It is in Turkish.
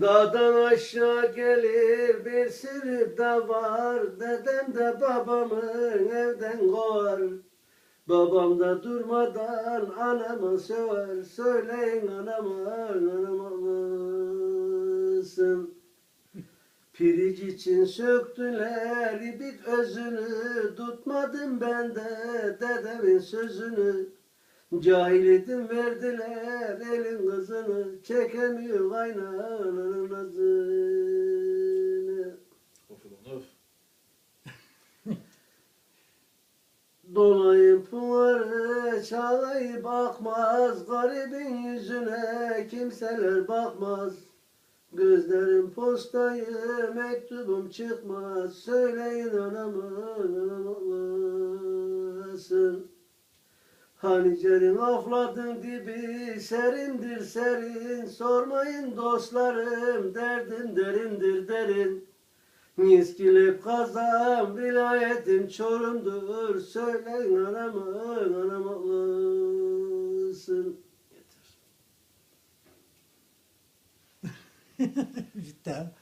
Dağdan aşağı gelir bir sürü de var. Dedem de babamı evden kovar. Babam da durmadan anamı söver. Söyleyin anama anama mısın Piriç için söktüler ibik özünü. Tutmadım ben de dedemin sözünü Cahil edin verdiler elin kızını Çekemiyor kaynananın nazını Of ulan of. Dolayın pınarı çalayı bakmaz Garibin yüzüne kimseler bakmaz. Gözlerim postayı mektubum çıkmaz Söyleyin anamın anamın Hanicerin afladın dibi serindir serin Sormayın dostlarım derdim derindir derin Niskilip kazan vilayetim Çorum'dur Söyleyin anamın anamın Yeter. Bitti ha.